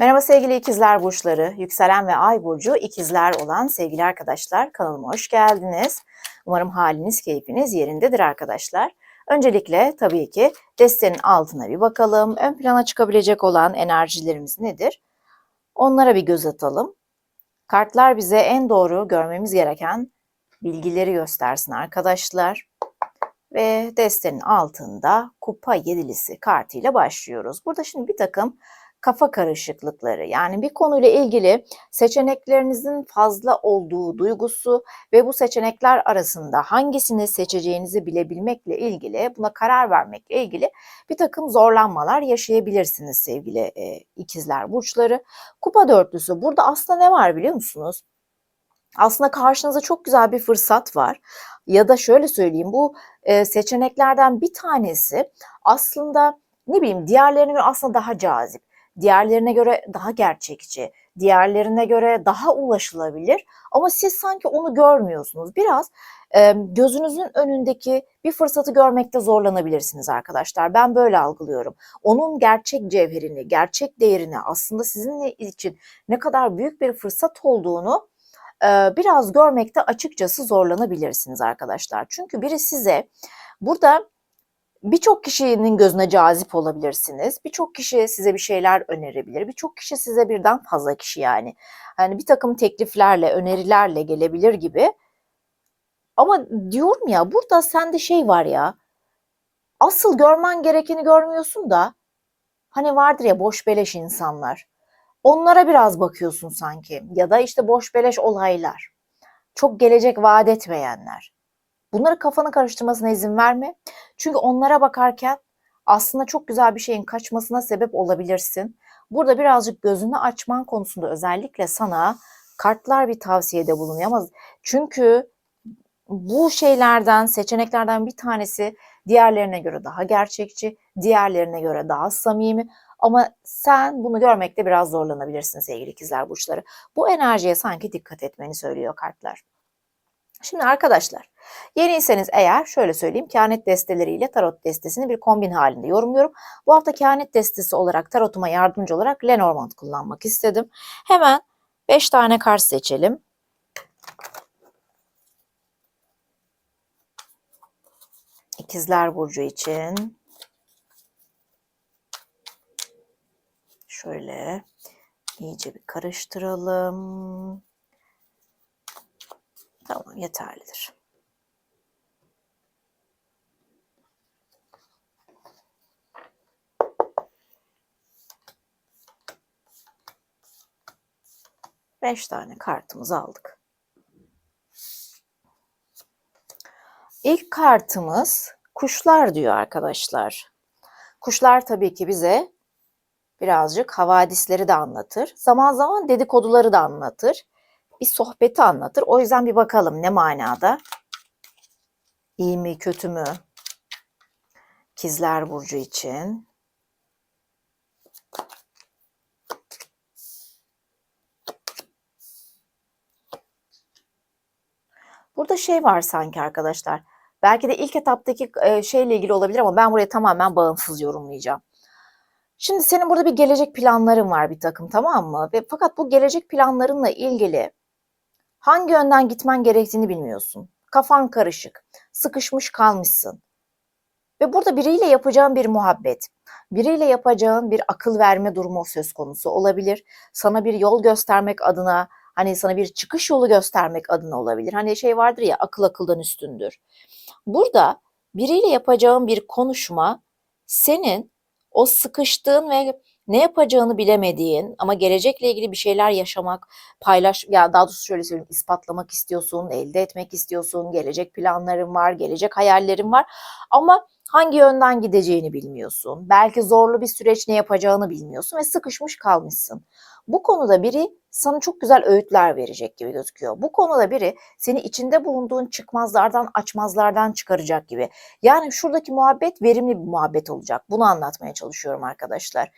Merhaba sevgili ikizler burçları, yükselen ve ay burcu ikizler olan sevgili arkadaşlar kanalıma hoş geldiniz. Umarım haliniz, keyfiniz yerindedir arkadaşlar. Öncelikle tabii ki destenin altına bir bakalım. Ön plana çıkabilecek olan enerjilerimiz nedir? Onlara bir göz atalım. Kartlar bize en doğru görmemiz gereken bilgileri göstersin arkadaşlar. Ve destenin altında kupa yedilisi kartıyla başlıyoruz. Burada şimdi bir takım kafa karışıklıkları yani bir konuyla ilgili seçeneklerinizin fazla olduğu duygusu ve bu seçenekler arasında hangisini seçeceğinizi bilebilmekle ilgili buna karar vermekle ilgili bir takım zorlanmalar yaşayabilirsiniz sevgili e, ikizler burçları. Kupa dörtlüsü burada aslında ne var biliyor musunuz? Aslında karşınızda çok güzel bir fırsat var. Ya da şöyle söyleyeyim bu e, seçeneklerden bir tanesi aslında ne bileyim diğerlerine göre aslında daha cazip diğerlerine göre daha gerçekçi, diğerlerine göre daha ulaşılabilir ama siz sanki onu görmüyorsunuz. Biraz e, gözünüzün önündeki bir fırsatı görmekte zorlanabilirsiniz arkadaşlar. Ben böyle algılıyorum. Onun gerçek cevherini, gerçek değerini aslında sizinle için ne kadar büyük bir fırsat olduğunu e, biraz görmekte açıkçası zorlanabilirsiniz arkadaşlar. Çünkü biri size burada birçok kişinin gözüne cazip olabilirsiniz. Birçok kişi size bir şeyler önerebilir. Birçok kişi size birden fazla kişi yani. Hani bir takım tekliflerle, önerilerle gelebilir gibi. Ama diyorum ya burada sende şey var ya. Asıl görmen gerekeni görmüyorsun da hani vardır ya boş beleş insanlar. Onlara biraz bakıyorsun sanki ya da işte boş beleş olaylar. Çok gelecek vaat etmeyenler. Bunları kafanı karıştırmasına izin verme. Çünkü onlara bakarken aslında çok güzel bir şeyin kaçmasına sebep olabilirsin. Burada birazcık gözünü açman konusunda özellikle sana kartlar bir tavsiyede bulunuyor ama çünkü bu şeylerden, seçeneklerden bir tanesi diğerlerine göre daha gerçekçi, diğerlerine göre daha samimi ama sen bunu görmekte biraz zorlanabilirsin sevgili ikizler burçları. Bu enerjiye sanki dikkat etmeni söylüyor kartlar. Şimdi arkadaşlar yeniyseniz eğer şöyle söyleyeyim kehanet desteleriyle tarot destesini bir kombin halinde yorumluyorum. Bu hafta kehanet destesi olarak tarotuma yardımcı olarak Lenormand kullanmak istedim. Hemen 5 tane kart seçelim. İkizler Burcu için şöyle iyice bir karıştıralım. Tamam yeterlidir. Beş tane kartımızı aldık. İlk kartımız kuşlar diyor arkadaşlar. Kuşlar tabii ki bize birazcık havadisleri de anlatır. Zaman zaman dedikoduları da anlatır bir sohbeti anlatır. O yüzden bir bakalım ne manada? İyi mi, kötü mü? Kizler burcu için. Burada şey var sanki arkadaşlar. Belki de ilk etaptaki şeyle ilgili olabilir ama ben buraya tamamen bağımsız yorumlayacağım. Şimdi senin burada bir gelecek planların var bir takım tamam mı? Ve fakat bu gelecek planlarınla ilgili Hangi yönden gitmen gerektiğini bilmiyorsun. Kafan karışık, sıkışmış kalmışsın. Ve burada biriyle yapacağın bir muhabbet, biriyle yapacağın bir akıl verme durumu söz konusu olabilir. Sana bir yol göstermek adına, hani sana bir çıkış yolu göstermek adına olabilir. Hani şey vardır ya akıl akıldan üstündür. Burada biriyle yapacağın bir konuşma senin o sıkıştığın ve ne yapacağını bilemediğin ama gelecekle ilgili bir şeyler yaşamak, paylaş ya daha doğrusu şöyle söyleyeyim ispatlamak istiyorsun, elde etmek istiyorsun, gelecek planların var, gelecek hayallerin var ama hangi yönden gideceğini bilmiyorsun. Belki zorlu bir süreç ne yapacağını bilmiyorsun ve sıkışmış kalmışsın. Bu konuda biri sana çok güzel öğütler verecek gibi gözüküyor. Bu konuda biri seni içinde bulunduğun çıkmazlardan, açmazlardan çıkaracak gibi. Yani şuradaki muhabbet verimli bir muhabbet olacak. Bunu anlatmaya çalışıyorum arkadaşlar.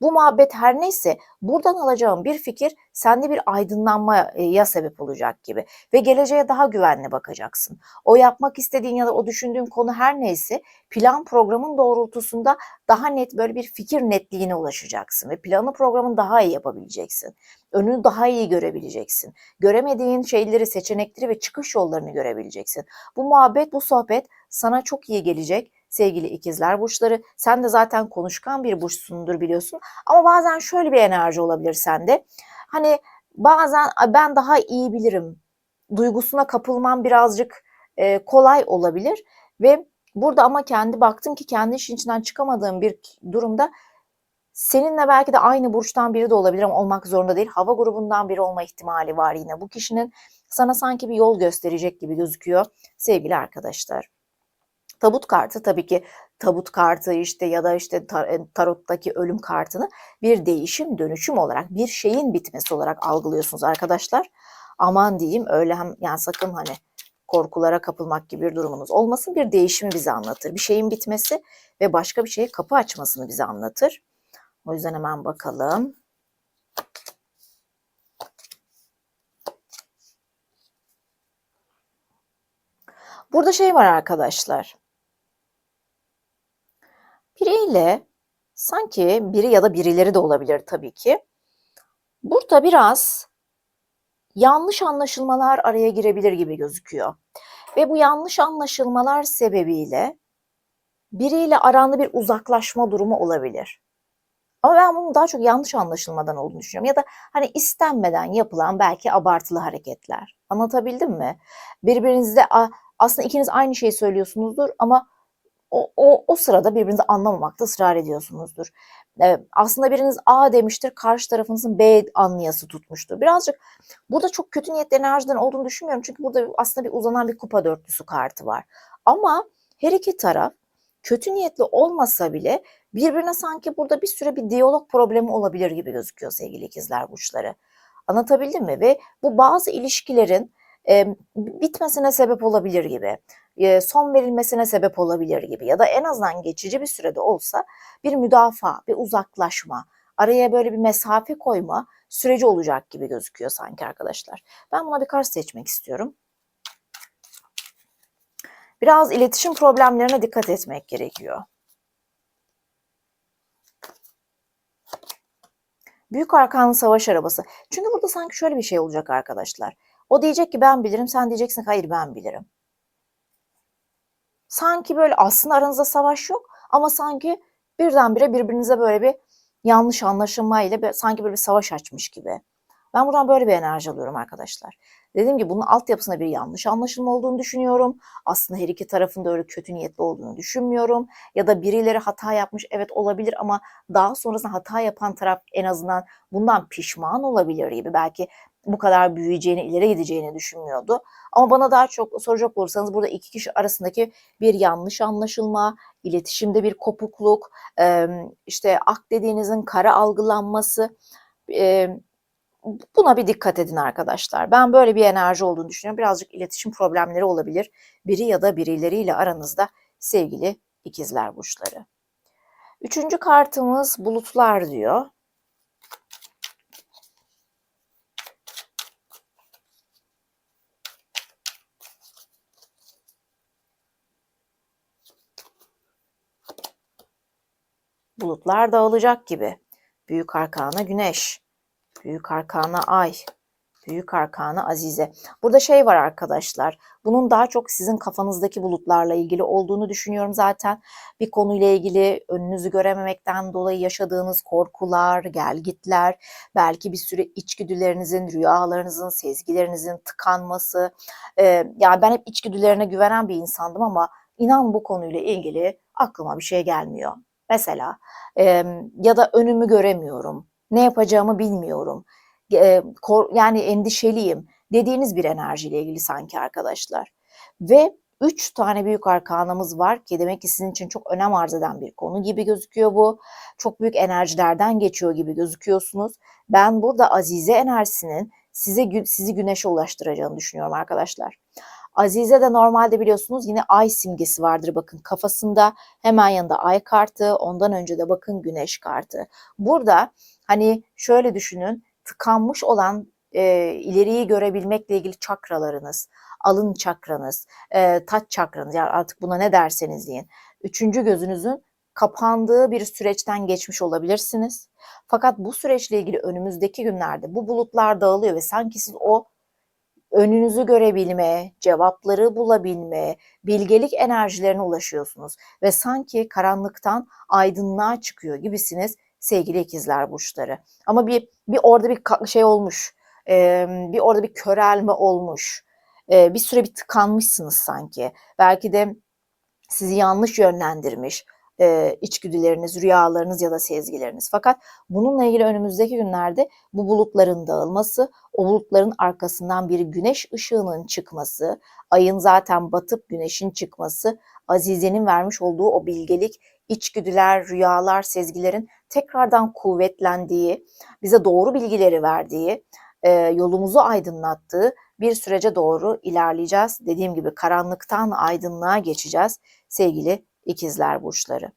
Bu muhabbet her neyse buradan alacağım bir fikir sende bir aydınlanmaya sebep olacak gibi ve geleceğe daha güvenli bakacaksın. O yapmak istediğin ya da o düşündüğün konu her neyse plan programın doğrultusunda daha net böyle bir fikir netliğine ulaşacaksın ve planı programın daha iyi yapabileceksin. Önünü daha iyi görebileceksin. Göremediğin şeyleri, seçenekleri ve çıkış yollarını görebileceksin. Bu muhabbet, bu sohbet sana çok iyi gelecek sevgili ikizler burçları. Sen de zaten konuşkan bir burçsundur biliyorsun. Ama bazen şöyle bir enerji olabilir sende. Hani bazen ben daha iyi bilirim duygusuna kapılman birazcık e, kolay olabilir ve burada ama kendi baktım ki kendi işin içinden çıkamadığım bir durumda seninle belki de aynı burçtan biri de olabilir ama olmak zorunda değil. Hava grubundan biri olma ihtimali var yine. Bu kişinin sana sanki bir yol gösterecek gibi gözüküyor sevgili arkadaşlar. Tabut kartı tabii ki tabut kartı işte ya da işte tarottaki ölüm kartını bir değişim dönüşüm olarak bir şeyin bitmesi olarak algılıyorsunuz arkadaşlar. Aman diyeyim öyle hem yani sakın hani korkulara kapılmak gibi bir durumunuz olmasın. Bir değişimi bize anlatır. Bir şeyin bitmesi ve başka bir şeye kapı açmasını bize anlatır. O yüzden hemen bakalım. Burada şey var arkadaşlar. Biriyle sanki biri ya da birileri de olabilir tabii ki. Burada biraz yanlış anlaşılmalar araya girebilir gibi gözüküyor. Ve bu yanlış anlaşılmalar sebebiyle biriyle aranda bir uzaklaşma durumu olabilir. Ama ben bunun daha çok yanlış anlaşılmadan olduğunu düşünüyorum. Ya da hani istenmeden yapılan belki abartılı hareketler. Anlatabildim mi? Birbirinizde aslında ikiniz aynı şeyi söylüyorsunuzdur ama o, o, o sırada birbirinizi anlamamakta ısrar ediyorsunuzdur. Ee, aslında biriniz A demiştir, karşı tarafınızın B anlayası tutmuştur. Birazcık burada çok kötü niyetli enerjiden olduğunu düşünmüyorum. Çünkü burada aslında bir uzanan bir kupa dörtlüsü kartı var. Ama her iki taraf kötü niyetli olmasa bile birbirine sanki burada bir süre bir diyalog problemi olabilir gibi gözüküyor sevgili ikizler burçları. Anlatabildim mi? Ve bu bazı ilişkilerin e, bitmesine sebep olabilir gibi son verilmesine sebep olabilir gibi ya da en azından geçici bir sürede olsa bir müdafaa, bir uzaklaşma, araya böyle bir mesafe koyma süreci olacak gibi gözüküyor sanki arkadaşlar. Ben buna bir kart seçmek istiyorum. Biraz iletişim problemlerine dikkat etmek gerekiyor. Büyük arkanın savaş arabası. Çünkü burada sanki şöyle bir şey olacak arkadaşlar. O diyecek ki ben bilirim, sen diyeceksin hayır ben bilirim. Sanki böyle aslında aranızda savaş yok ama sanki birdenbire birbirinize böyle bir yanlış anlaşılmayla sanki böyle bir savaş açmış gibi. Ben buradan böyle bir enerji alıyorum arkadaşlar. Dediğim gibi bunun altyapısında bir yanlış anlaşılma olduğunu düşünüyorum. Aslında her iki tarafın da öyle kötü niyetli olduğunu düşünmüyorum. Ya da birileri hata yapmış evet olabilir ama daha sonrasında hata yapan taraf en azından bundan pişman olabilir gibi. Belki bu kadar büyüyeceğini, ileri gideceğini düşünmüyordu. Ama bana daha çok soracak olursanız burada iki kişi arasındaki bir yanlış anlaşılma, iletişimde bir kopukluk, işte ak dediğinizin kara algılanması, buna bir dikkat edin arkadaşlar. Ben böyle bir enerji olduğunu düşünüyorum. Birazcık iletişim problemleri olabilir. Biri ya da birileriyle aranızda sevgili ikizler burçları. Üçüncü kartımız bulutlar diyor. Bulutlar dağılacak gibi. Büyük arkana güneş. Büyük arkana ay. Büyük arkana azize. Burada şey var arkadaşlar. Bunun daha çok sizin kafanızdaki bulutlarla ilgili olduğunu düşünüyorum zaten. Bir konuyla ilgili önünüzü görememekten dolayı yaşadığınız korkular, gelgitler, belki bir süre içgüdülerinizin, rüyalarınızın, sezgilerinizin tıkanması. Ee, yani ben hep içgüdülerine güvenen bir insandım ama inan bu konuyla ilgili aklıma bir şey gelmiyor. Mesela e, ya da önümü göremiyorum, ne yapacağımı bilmiyorum, e, yani endişeliyim dediğiniz bir enerjiyle ilgili sanki arkadaşlar. Ve Üç tane büyük arkanamız var ki demek ki sizin için çok önem arz eden bir konu gibi gözüküyor bu. Çok büyük enerjilerden geçiyor gibi gözüküyorsunuz. Ben burada Azize enerjisinin size sizi güneşe ulaştıracağını düşünüyorum arkadaşlar. Azize de normalde biliyorsunuz yine ay simgesi vardır bakın kafasında hemen yanında ay kartı ondan önce de bakın güneş kartı. Burada hani şöyle düşünün tıkanmış olan e, ileriyi görebilmekle ilgili çakralarınız, alın çakranız, e, taç çakranız yani artık buna ne derseniz deyin. Üçüncü gözünüzün kapandığı bir süreçten geçmiş olabilirsiniz. Fakat bu süreçle ilgili önümüzdeki günlerde bu bulutlar dağılıyor ve sanki siz o önünüzü görebilme, cevapları bulabilme, bilgelik enerjilerine ulaşıyorsunuz ve sanki karanlıktan aydınlığa çıkıyor gibisiniz sevgili ikizler burçları. Ama bir bir orada bir şey olmuş, bir orada bir körelme olmuş, bir süre bir tıkanmışsınız sanki. Belki de sizi yanlış yönlendirmiş, e, içgüdüleriniz, rüyalarınız ya da sezgileriniz. Fakat bununla ilgili önümüzdeki günlerde bu bulutların dağılması, o bulutların arkasından bir güneş ışığının çıkması, ayın zaten batıp güneşin çıkması, Azize'nin vermiş olduğu o bilgelik, içgüdüler, rüyalar, sezgilerin tekrardan kuvvetlendiği, bize doğru bilgileri verdiği, e, yolumuzu aydınlattığı bir sürece doğru ilerleyeceğiz. Dediğim gibi karanlıktan aydınlığa geçeceğiz sevgili ikizler burçları.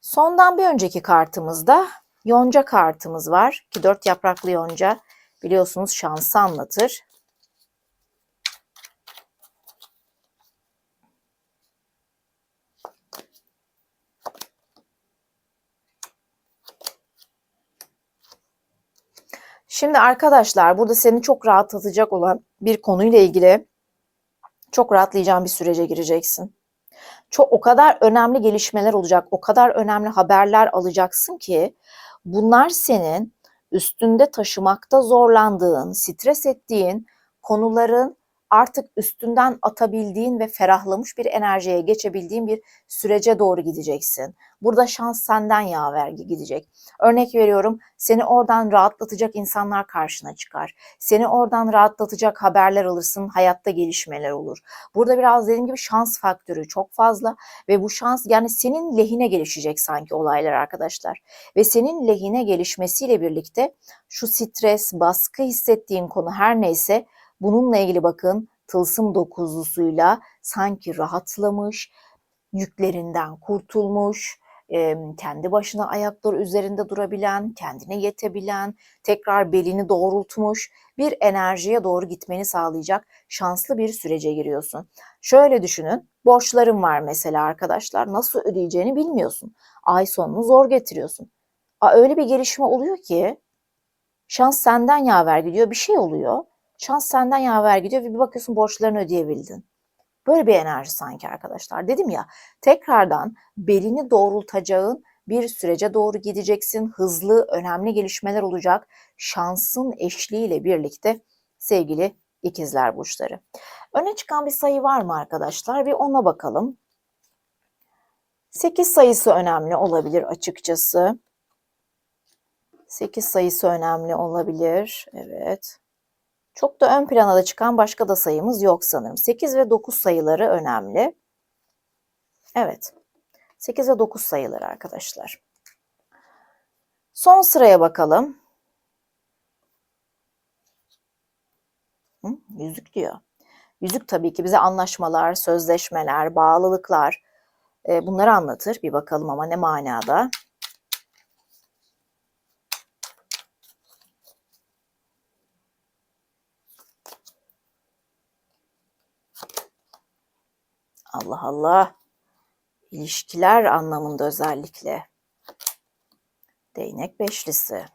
Sondan bir önceki kartımızda yonca kartımız var ki dört yapraklı yonca biliyorsunuz şansı anlatır. Şimdi arkadaşlar burada seni çok rahatlatacak olan bir konuyla ilgili çok rahatlayacağın bir sürece gireceksin. Çok o kadar önemli gelişmeler olacak, o kadar önemli haberler alacaksın ki bunlar senin üstünde taşımakta zorlandığın, stres ettiğin konuların artık üstünden atabildiğin ve ferahlamış bir enerjiye geçebildiğin bir sürece doğru gideceksin. Burada şans senden yaver gidecek. Örnek veriyorum seni oradan rahatlatacak insanlar karşına çıkar. Seni oradan rahatlatacak haberler alırsın, hayatta gelişmeler olur. Burada biraz dediğim gibi şans faktörü çok fazla ve bu şans yani senin lehine gelişecek sanki olaylar arkadaşlar. Ve senin lehine gelişmesiyle birlikte şu stres, baskı hissettiğin konu her neyse Bununla ilgili bakın tılsım dokuzlusuyla sanki rahatlamış, yüklerinden kurtulmuş, kendi başına ayakları üzerinde durabilen, kendine yetebilen, tekrar belini doğrultmuş bir enerjiye doğru gitmeni sağlayacak şanslı bir sürece giriyorsun. Şöyle düşünün, borçların var mesela arkadaşlar, nasıl ödeyeceğini bilmiyorsun. Ay sonunu zor getiriyorsun. Öyle bir gelişme oluyor ki şans senden yaver gidiyor, bir şey oluyor Şans senden yaver gidiyor ve bir bakıyorsun borçlarını ödeyebildin. Böyle bir enerji sanki arkadaşlar. Dedim ya tekrardan belini doğrultacağın bir sürece doğru gideceksin. Hızlı, önemli gelişmeler olacak. Şansın eşliğiyle birlikte sevgili ikizler burçları. Öne çıkan bir sayı var mı arkadaşlar? Bir ona bakalım. 8 sayısı önemli olabilir açıkçası. 8 sayısı önemli olabilir. Evet. Çok da ön plana da çıkan başka da sayımız yok sanırım. 8 ve 9 sayıları önemli. Evet. 8 ve 9 sayıları arkadaşlar. Son sıraya bakalım. Hı, yüzük diyor. Yüzük tabii ki bize anlaşmalar, sözleşmeler, bağlılıklar e, bunları anlatır. Bir bakalım ama ne manada. Allah Allah. İlişkiler anlamında özellikle. Değnek beşlisi.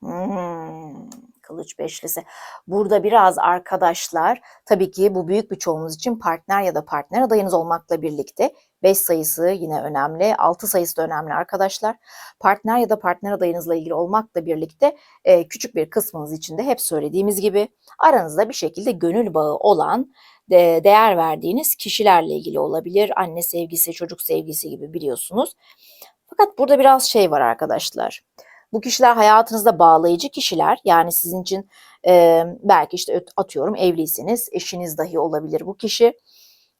Hmm, kılıç beşlisi. Burada biraz arkadaşlar tabii ki bu büyük bir çoğunuz için partner ya da partner adayınız olmakla birlikte 5 sayısı yine önemli, 6 sayısı da önemli arkadaşlar. Partner ya da partner adayınızla ilgili olmakla birlikte e, küçük bir kısmınız için de hep söylediğimiz gibi aranızda bir şekilde gönül bağı olan de, değer verdiğiniz kişilerle ilgili olabilir. Anne sevgisi, çocuk sevgisi gibi biliyorsunuz. Fakat burada biraz şey var arkadaşlar. Bu kişiler hayatınızda bağlayıcı kişiler. Yani sizin için e, belki işte atıyorum evliyseniz eşiniz dahi olabilir bu kişi.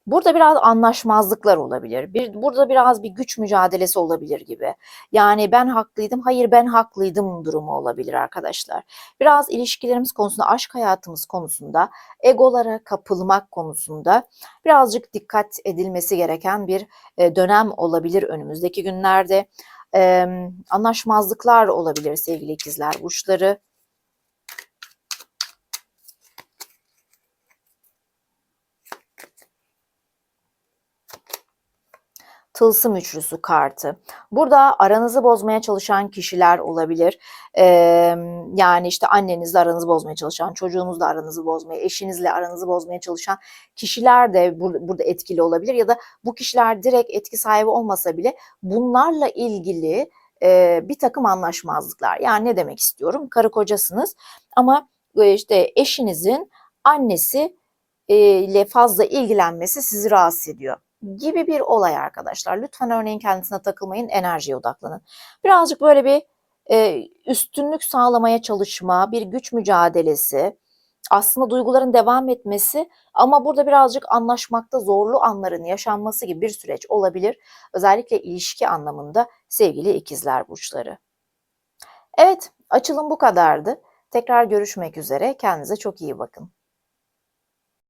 Burada biraz anlaşmazlıklar olabilir. Bir, burada biraz bir güç mücadelesi olabilir gibi. Yani ben haklıydım, hayır ben haklıydım durumu olabilir arkadaşlar. Biraz ilişkilerimiz konusunda, aşk hayatımız konusunda, egolara kapılmak konusunda birazcık dikkat edilmesi gereken bir dönem olabilir önümüzdeki günlerde. Anlaşmazlıklar olabilir sevgili ikizler burçları. Tılsım üçlüsü kartı. Burada aranızı bozmaya çalışan kişiler olabilir. Ee, yani işte annenizle aranızı bozmaya çalışan, çocuğunuzla aranızı bozmaya, eşinizle aranızı bozmaya çalışan kişiler de bur- burada etkili olabilir. Ya da bu kişiler direkt etki sahibi olmasa bile bunlarla ilgili e, bir takım anlaşmazlıklar. Yani ne demek istiyorum? Karı kocasınız ama e, işte eşinizin annesi ile fazla ilgilenmesi sizi rahatsız ediyor gibi bir olay arkadaşlar. Lütfen örneğin kendisine takılmayın, enerjiye odaklanın. Birazcık böyle bir e, üstünlük sağlamaya çalışma, bir güç mücadelesi, aslında duyguların devam etmesi ama burada birazcık anlaşmakta zorlu anların yaşanması gibi bir süreç olabilir. Özellikle ilişki anlamında sevgili ikizler burçları. Evet, açılım bu kadardı. Tekrar görüşmek üzere. Kendinize çok iyi bakın.